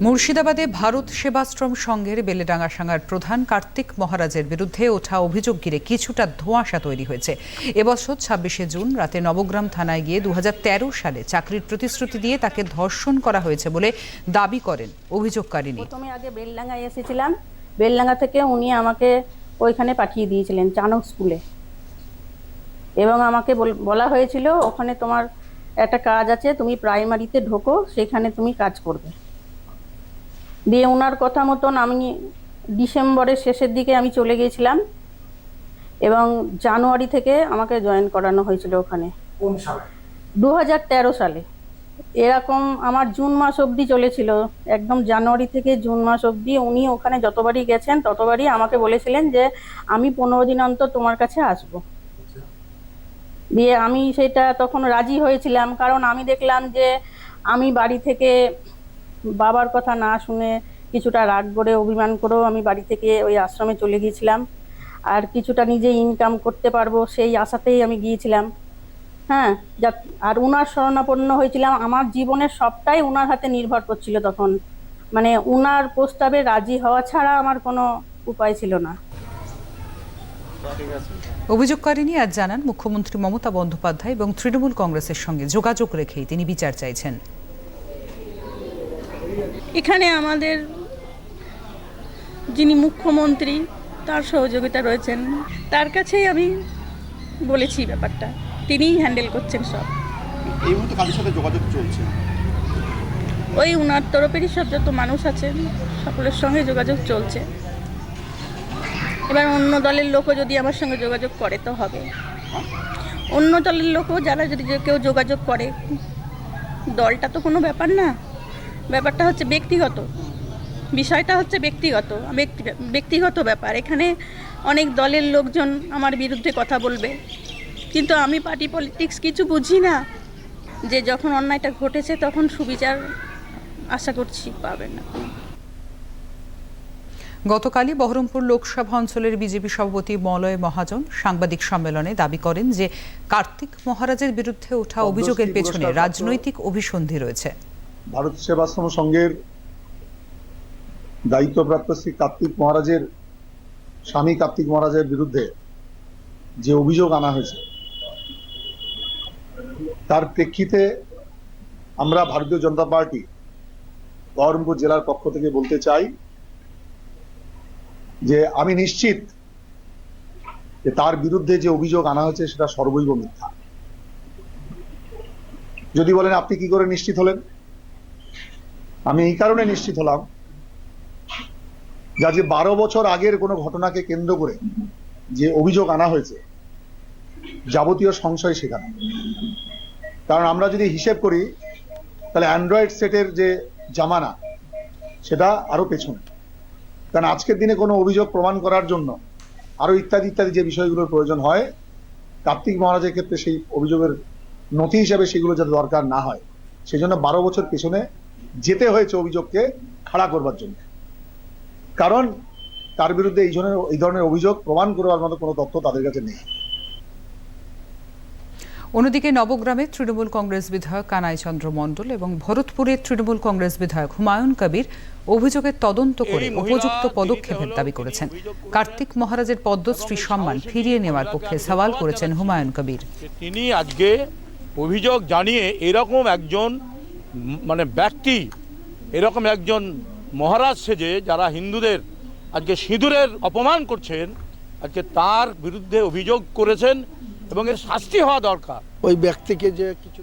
মুর্শিদাবাদে ভারত সেবাশ্রম সংঘের বেলেডাঙ্গা সাঙ্গার প্রধান কার্তিক মহারাজের বিরুদ্ধে ওঠা অভিযোগ ঘিরে কিছুটা ধোঁয়াশা তৈরি হয়েছে। এবছর ছাব্বিশে জুন রাতে নবগ্রাম থানায় গিয়ে দু হাজার তেরো সালে চাকরির প্রতিশ্রুতি দিয়ে তাকে ধর্ষণ করা হয়েছে বলে দাবি করেন অভিযোগকারিনী প্রথমে আগে বেলডাঙ্গায় এসেছিলাম। বেলডাঙ্গা থেকে উনি আমাকে ওইখানে পাঠিয়ে দিয়েছিলেন, চানক স্কুলে। এবং আমাকে বল- বলা হয়েছিল, ওখানে তোমার একটা কাজ আছে, তুমি প্রাইমারিতে ঢোকো, সেখানে তুমি কাজ করবে। দিয়ে ওনার কথা মতন আমি ডিসেম্বরের শেষের দিকে আমি চলে গিয়েছিলাম এবং জানুয়ারি থেকে আমাকে জয়েন করানো হয়েছিল ওখানে। দু হাজার তেরো সালে। এরকম আমার জুন মাস অবধি চলেছিল। একদম জানুয়ারি থেকে জুন মাস অবধি উনি ওখানে যতবারই গেছেন ততবারই আমাকে বলেছিলেন যে আমি পনেরো দিন অন্তর তোমার কাছে আসব। দিয়ে আমি সেটা তখন রাজি হয়েছিলাম কারণ আমি দেখলাম যে আমি বাড়ি থেকে বাবার কথা না শুনে কিছুটা রাগ করে অভিমান করেও আমি বাড়ি থেকে ওই আশ্রমে চলে গিয়েছিলাম। আর কিছুটা নিজে ইনকাম করতে পারব সেই আশাতেই আমি গিয়েছিলাম। হ্যাঁ যা আর উনার শরণাপন্ন হয়েছিলাম। আমার জীবনের সবটাই উনার হাতে নির্ভর করছিল তখন। মানে উনার প্রস্তাবে রাজি হওয়া ছাড়া আমার কোনো উপায় ছিল না। অভিযোগকারিনী আজ জানান মুখ্যমন্ত্রী মমতা বন্দ্যোপাধ্যায় এবং তৃণমূল কংগ্রেসের সঙ্গে যোগাযোগ রেখেই তিনি বিচার চাইছেন। এখানে আমাদের যিনি মুখ্যমন্ত্রী তার সহযোগিতা রয়েছেন। তার কাছেই আমি বলেছি ব্যাপারটা। তিনিই হ্যান্ডেল করছেন সব। এই মুহূর্তে কাদের সাথে যোগাযোগ চলছে? ওই উনার তরফেরই সব যত মানুষ আছেন সকলের সঙ্গে যোগাযোগ চলছে। এবার অন্য দলের লোকও যদি আমার সঙ্গে যোগাযোগ করে তো হবে। অন্য দলের লোকও যারা যদি কেউ যোগাযোগ করে দলটা তো কোনো ব্যাপার না। ব্যাপারটা হচ্ছে ব্যক্তিগত। বিষয়টা হচ্ছে ব্যক্তিগত ব্যক্তি ব্যক্তিগত ব্যাপার। এখানে অনেক দলের লোকজন আমার বিরুদ্ধে কথা বলবে। কিন্তু আমি পার্টি পলিটিক্স কিছু বুঝি না যে যখন অন্যায়টা ঘটেছে তখন সুবিচার আশা করছি পাবেন না। গতকালই বহরমপুর লোকসভা অঞ্চলের বিজেপি সভাপতি মলয় মহাজন সাংবাদিক সম্মেলনে দাবি করেন যে কার্তিক মহারাজের বিরুদ্ধে ওঠা অভিযোগের পেছনে রাজনৈতিক অভিসন্ধি রয়েছে। ভারত সেবাশ্রম সংঘের দায়িত্বপ্রাপ্ত শ্রী কার্তিক মহারাজের স্বামী কার্তিক মহারাজের বিরুদ্ধে যে অভিযোগ আনা হয়েছে, তার প্রেক্ষিতে আমরা ভারতীয় জনতা পার্টি বহরমপুর জেলার পক্ষ থেকে বলতে চাই যে আমি নিশ্চিত যে তার বিরুদ্ধে যে অভিযোগ আনা হয়েছে সেটা সর্বৈব মিথ্যা। যদি বলেন আপনি কি করে নিশ্চিত হলেন? আমি এই কারণে নিশ্চিত হলাম যা যে বারো বছর আগের কোনো ঘটনাকে কেন্দ্র করে যে অভিযোগ আনা হয়েছে, যাবতীয় সংশয় সেখানে। কারণ আমরা যদি হিসেব করি, তাহলে অ্যান্ড্রয়েড সেটের যে জামানা, সেটা আরও পেছনে। কারণ আজকের দিনে কোনো অভিযোগ প্রমাণ করার জন্য আরও ইত্যাদি ইত্যাদি যে বিষয়গুলোর প্রয়োজন হয়, কার্তিক মহারাজের ক্ষেত্রে সেই অভিযোগের নথি হিসাবে সেগুলো যাতে দরকার না হয়। সেই জন্য বারো বছর পেছনে যেতে হয়েছে অভিযোগকে খাড়া করবার জন্য। কারণ তার বিরুদ্ধে এই ধরনের এই ধরনের অভিযোগ প্রমাণ করবার মতো কোনো তথ্য তাদের কাছে নেই। অন্যদিকে নবগ্রামে তৃণমূল কংগ্রেস বিধায়ক কানাই চন্দ্র মণ্ডল এবং ভরতপুরের তৃণমূল কংগ্রেস বিধায়ক হুমায়ুন কবির অভিযোগের তদন্ত করে উপযুক্ত পদক্ষেপের দাবি করেছেন। কার্তিক মহারাজের পদ্মশ্রী সম্মান ফিরিয়ে নেওয়ার পক্ষে সওয়াল করেছেন হুমায়ুন কবির। তিনি আজকে অভিযোগ জানিয়ে এরকম একজন মানে ব্যক্তি, এরকম একজন মহারাজ সেজে যারা হিন্দুদের আজকে সিঁদুরের অপমান করছেন, আজকে তার বিরুদ্ধে অভিযোগ করেছেন এবং এর শাস্তি হওয়া দরকার। ওই ব্যক্তিকে যে কিছু